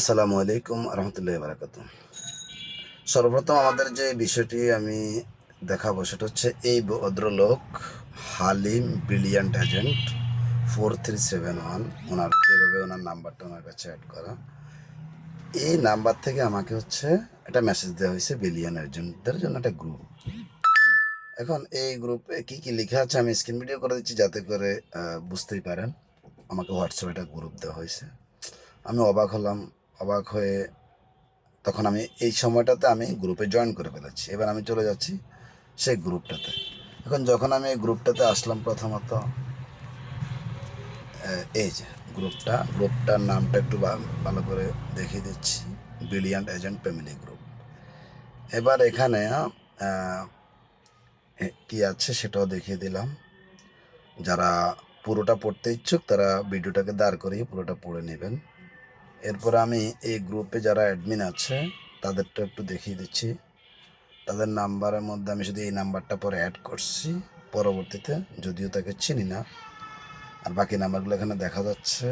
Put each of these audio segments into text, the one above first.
আসসালামু আলাইকুম রহমতুল্লাহ বারাকাত সর্বপ্রথম আমাদের যে বিষয়টি আমি দেখাবো সেটা হচ্ছে এই ভদ্রলোক Halim brilliant agent four three seven one. ওনার যেভাবে ওনার নাম্বারটা ওনার কাছে অ্যাড করা। এই নাম্বার থেকে আমাকে হচ্ছে একটা মেসেজ দেওয়া হয়েছে বিলিয়ন এজেন্টদের জন্য একটা গ্রুপ এখন এই গ্রুপে কি কি লেখা আছে আমি স্ক্রিন ভিডিও করে দিচ্ছি যাতে করে বুঝতেই পারেন। আমাকে হোয়াটসঅ্যাপে একটা গ্রুপ দেওয়া হয়েছে। আমি অবাক হলাম অবাক হয়ে তখন আমি এই সময়টাতে আমি গ্রুপে জয়েন করে ফেলেছি। এবার আমি চলে যাচ্ছি সেই গ্রুপটাতে। এখন যখন আমি এই গ্রুপটাতে আসলাম প্রথমত এই যে গ্রুপটা, গ্রুপটার নামটা একটু ভালো করে দেখিয়ে দিচ্ছি। ব্রিলিয়ান্ট এজেন্ট ফ্যামিলি গ্রুপ এবার এখানে কি আছে সেটাও দেখিয়ে দিলাম। যারা পুরোটা পড়তে ইচ্ছুক তারা ভিডিওটাকে দাঁড় করিয়ে পুরোটা পড়ে নেবেন। এরপর আমি এই গ্রুপে যারা অ্যাডমিন আছে, তাদেরটা একটু দেখিয়ে দিচ্ছি। তাদের নাম্বারের মধ্যে আমি শুধু এই নাম্বারটা পরে অ্যাড করছি, পরবর্তীতে যদিও তাকে চিনি না। আর বাকি নাম্বারগুলো এখানে দেখা যাচ্ছে।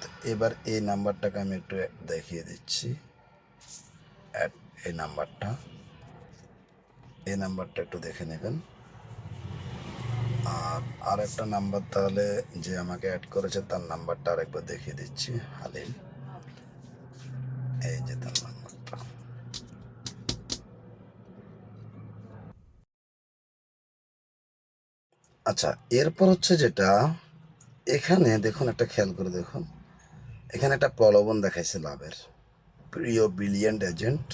তো এবার এই নাম্বারটাকে আমি একটু দেখিয়ে দিচ্ছি। অ্যাড এই নাম্বারটা। এই নাম্বারটা একটু দেখে নেবেন। আর আর একটা নাম্বার তাহলে যে আমাকে অ্যাড করেছে, তার নাম্বারটা আরেকবার দেখিয়ে দিচ্ছি, হালিম। আচ্ছা এরপর হচ্ছে যেটা, এখানে দেখুন একটা খেয়াল করে দেখুন। এখানে একটা প্রলোভন দেখাইছে লাভের। প্রিয় বিলিয়ন্ট এজেন্ট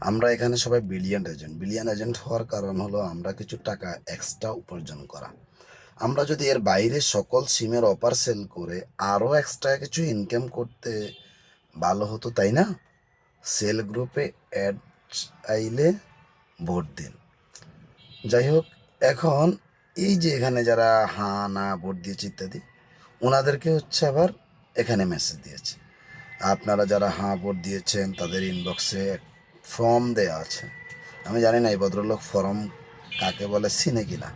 আমরা এখানে সবাই বিলিয়ন্ট এজেন্ট বিলিয়ন এজেন্ট হওয়ার কারণ হলো আমরা কিছু টাকা এক্সট্রা উপার্জন করা। আমরা যদি এর বাইরে সকল সিমের অপার সেল করে আরও এক্সট্রা কিছু ইনকাম করতে ভালো হতো, তাই না? সেল গ্রুপে অ্যাড আইলে ভোট দিন। যাই হোক, এখন এই যে এখানে যারা হাঁ, না, ভোট দিয়েছে ইত্যাদি, ওনাদেরকে হচ্ছে আবার এখানে মেসেজ দিয়েছে। আপনারা যারা হাঁ, ভোট দিয়েছেন, তাদের ইনবক্সে ফর্ম দেওয়া আছে। আমি জানি না এই ভদ্রলোক ফর্ম কাকে বলে, চিনে কিনা।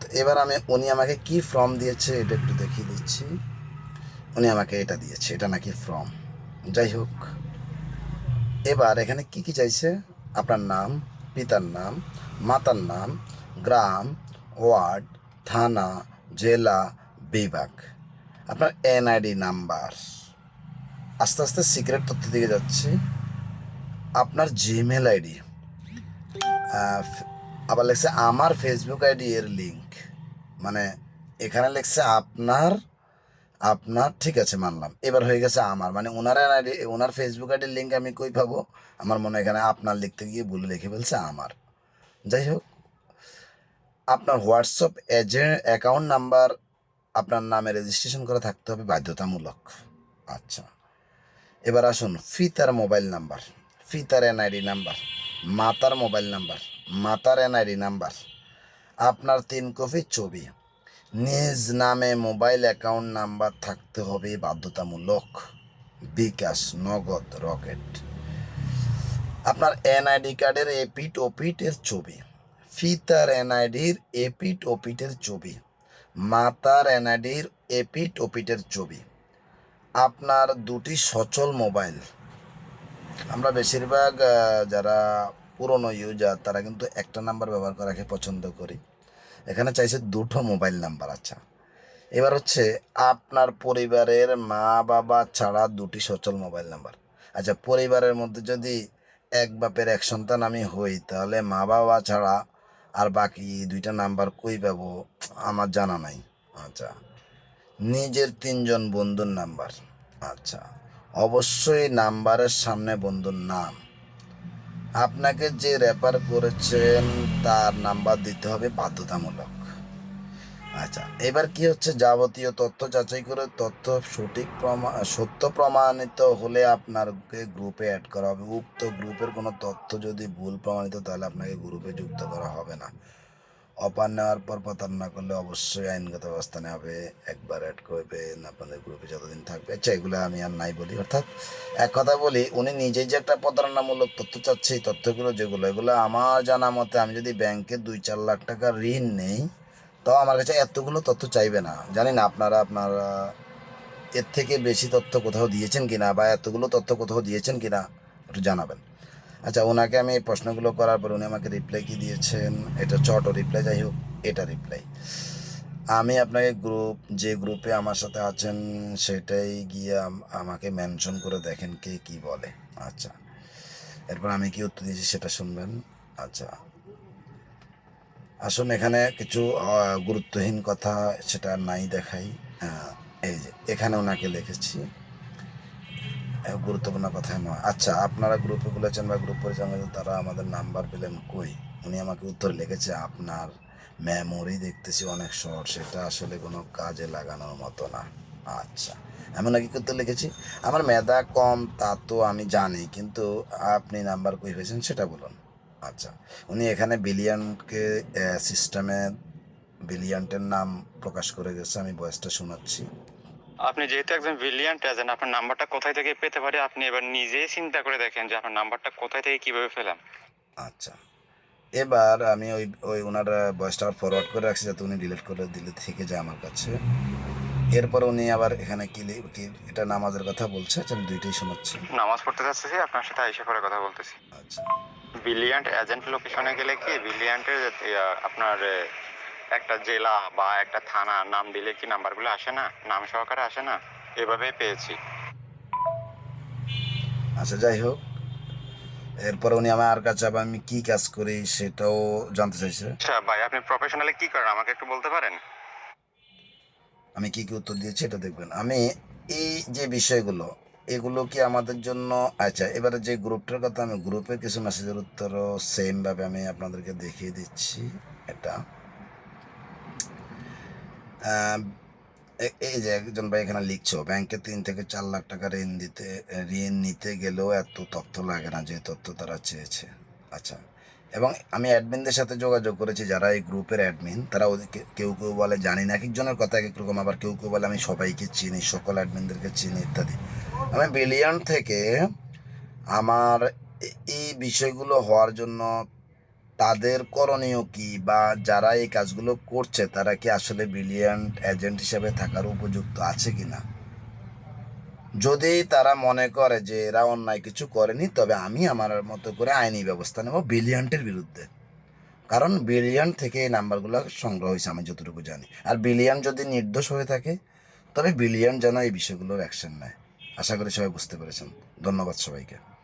তো এবার আমি, উনি আমাকে কি ফর্ম দিয়েছে, এটা একটু দেখিয়ে দিচ্ছি। উনি আমাকে এটা দিয়েছে, এটা নাকি ফর্ম যাই হোক, এবার এখানে কি কি চাইছে? আপনার নাম, পিতার নাম, মাতার নাম, গ্রাম, ওয়ার্ড, থানা, জেলা, বিভাগ। আপনার এনআইডি নাম্বার। আস্তে আস্তে সিক্রেট তথ্য দিকে যাচ্ছি। আপনার জিমেল আইডি। আবার লেখছে আমার ফেসবুক আইডি এর লিঙ্ক মানে এখানে লেখছে আপনার আপনার ঠিক আছে, মানলাম। এবার হয়ে গেছে আমার। মানে ওনার আইডি ওনার ফেসবুক আইডির লিঙ্ক আমি কই পাবো? আমার মনে এখানে আপনার লিখতে গিয়ে ভুলে লিখে ফেলছে আমার। যাই হোক, আপনার হোয়াটসঅ্যাপ এজেন্ট অ্যাকাউন্ট নাম্বার আপনার নামে রেজিস্ট্রেশন করা থাকতে হবে বাধ্যতামূলক। আচ্ছা এবার আসুন, ফিতার মোবাইল নাম্বার ফিতার এনআইডি নাম্বার মাতার মোবাইল নাম্বার মাতার এনআইডি নাম্বার আপনার তিন কপি ছবি। নিজ নামে মোবাইল অ্যাকাউন্ট নাম্বার থাকতে হবে বাধ্যতামূলক। বিকাশ নগদ রকেট। আপনার এনআইডি কার্ডের এপিট ওপিটের ছবি ফিতার এনআইডির এপিট ওপিটের ছবি, মাতার এনআইডির এপিট ওপিটের ছবি। আপনার দুটি সচল মোবাইল। আমরা বেশিরভাগ যারা পুরনো ইউজার তারা কিন্তু একটা নাম্বার ব্যবহার করাকে পছন্দ করি। এখানে চাইছে দুটো মোবাইল নাম্বার আচ্ছা। এবার হচ্ছে আপনার পরিবারের মা বাবা ছাড়া দুটি সচল মোবাইল নাম্বার। আচ্ছা পরিবারের মধ্যে যদি এক বাপের এক সন্তান আমি হই, তাহলে মা বাবা ছাড়া আর বাকি দুইটা নাম্বার কই পাবো? আমার জানা নাই। আচ্ছা নিজের তিনজন বন্ধুর নাম্বার। আচ্ছা অবশ্যই নাম্বারের সামনে বন্ধুর নাম। আপনাকে যে রেফার করেছেন, তার নাম্বার দিতে হবে বাধ্যতামূলক। আচ্ছা এবার কি হচ্ছে? যাবতীয় তথ্য যাচাই করে তথ্য সঠিক প্রমাণ সত্য প্রমাণিত হলে আপনাকে গ্রুপে অ্যাড করা হবে। উক্ত গ্রুপের কোনো তথ্য যদি ভুল প্রমাণিত, তাহলে আপনাকে গ্রুপে যুক্ত করা হবে না। অপার নেওয়ার পর প্রতারণা করলে অবশ্যই আইনগত ব্যবস্থা নেওয়া হবে। একবার অ্যাড করবেন আপনাদের গ্রুপে যতদিন থাকবে। আচ্ছা এগুলো আমি আর নাই বলি, অর্থাৎ এক কথা বলি, উনি নিজেই যে একটা প্রতারণামূলক তথ্য চাচ্ছে, এই তথ্যগুলো যেগুলো, এগুলো আমার জানা মতে আমি যদি ব্যাংকে দুই চার লাখ টাকা ঋণ নেই তো আমার কাছে এতগুলো তথ্য চাইবে না। জানি না আপনারা আপনারা এর থেকে বেশি তথ্য কোথাও দিয়েছেন কিনা বা এতগুলো তথ্য কোথাও দিয়েছেন কিনা, একটু জানাবেন। আচ্ছা ওনাকে আমি এই প্রশ্নগুলো করার পর উনি আমাকে রিপ্লাই কি দিয়েছেন? এটা চট রিপ্লাই যাই হোক, এটা রিপ্লাই আমি আপনাকে গ্রুপ যে গ্রুপে আমার সাথে আছেন, সেটাই গিয়ে আমাকে মেনশন করে দেখেন কে কি বলে। আচ্ছা এরপর আমি কি উত্তর দিয়েছি সেটা শুনবেন। আচ্ছা আসুন এখানে কিছু গুরুত্বহীন কথা সেটা নাই দেখাই। এই যে, এখানে ওনাকে লিখেছি। গুরুত্বপূর্ণ কথা নয়। আচ্ছা আপনারা গ্রুপে খুলেছেন বা গ্রুপ পরিচালনা তারা আমাদের নাম্বার পেলেন কই? উনি আমাকে উত্তর লিখেছে, আপনার মেমোরি দেখতেছি অনেক শর্ট সেটা আসলে কোনো কাজে লাগানোর মতো না। আচ্ছা আমি ওনাকে কি উত্তর লিখেছি? আমার মেধা কম, তা তো আমি জানি, কিন্তু আপনি নাম্বার কই পেয়েছেন সেটা বলুন। আচ্ছা উনি এখানে বিলিয়নকে সিস্টেমে বিলিয়ন্টের নাম প্রকাশ করে গেছে, আমি বয়সটা শোনাচ্ছি। আপনি যেহেতু একজন ব্রিলিয়ান্ট এজেন্ট আপনার নাম্বারটা কোথায় থেকে পেতে পারি আপনি এবার নিজেই চিন্তা করে দেখেন যে আপনার নাম্বারটা কোথায় থেকে কীভাবে পেলাম। আচ্ছা। এবার আমি ওই ওই ওনার বয়সটা ফরওয়ার্ড করে রাখছি যাতে উনি ডিলিট করে দিলে থেকে যায় আমার কাছে। এরপর উনি আবার এখানে কি কি এটা নামাজের কথা বলছে আমি দুইটাই শোনাচ্ছি। নামাজ পড়তে যাচ্ছি আপনার সাথে আইসা করে কথা বলতেছি। আচ্ছা। ব্রিলিয়ান্ট এজেন্ট লোকেশনে গেলে কি ব্রিলিয়ান্টের আপনার একটা জেলা বা একটা থানা নাম দিলে কি নাম্বারগুলো আসে না? নাম সহকারে আসে না? এভাবেই পেয়েছি। আচ্ছা যাই হোক। এরপর উনি আমার কাছে আবার আমি কি কাজ করি সেটাও জানতে চাইছে। আচ্ছা ভাই আপনি প্রফেশনালি কি করেন? আমাকে একটু বলতে পারেন? আমি কি কি উত্তর দিয়েছি এটা দেখবেন। আমি এই যে বিষয়গুলো এগুলো কি আমাদের জন্য? আচ্ছা এবারে যে গ্রুপটার কথা আমি গ্রুপের কিছু মেসেজের উত্তরও সেম ভাবে আমি আপনাদেরকে দেখিয়ে দিচ্ছি। এটা। এই যে একজন ভাই এখানে লিখছো, ব্যাংকে তিন থেকে চার লাখ টাকা ঋণ দিতে, ঋণ নিতে গেলেও এত তথ্য লাগে না যে তথ্য তারা চেয়েছে। আচ্ছা এবং আমি অ্যাডমিনদের সাথে যোগাযোগ করেছি, যারা এই গ্রুপের অ্যাডমিন, তারা ওদেরকে কেউ কেউ বলে, জানি না। এক একজনের কথা এক এক রকম, আবার কেউ কেউ বলে, আমি সবাইকে চিনি, সকল অ্যাডমিনদেরকে চিনি, ইত্যাদি। আমি বিলিয়ন থেকে আমার এই বিষয়গুলো হওয়ার জন্য তাদের করণীয় কি বা যারা এই কাজগুলো করছে, তারা কি আসলে ব্রিলিয়ান্ট এজেন্ট হিসেবে থাকার উপযুক্ত আছে কি না যদি তারা মনে করে যে এরা অন্যায় কিছু করেনি, তবে আমি আমার মতো করে আইনি ব্যবস্থা নেব বিলিয়ন্টের বিরুদ্ধে। কারণ বিলিয়ন থেকে এই নাম্বারগুলো সংগ্রহ হয়েছে, আমি যতটুকু জানি। আর বিলিয়ন যদি নির্দোষ হয়ে থাকে, তবে বিলিয়ন যেন এই বিষয়গুলোর অ্যাকশন নেয়। আশা করি সবাই বুঝতে পেরেছেন। ধন্যবাদ সবাইকে।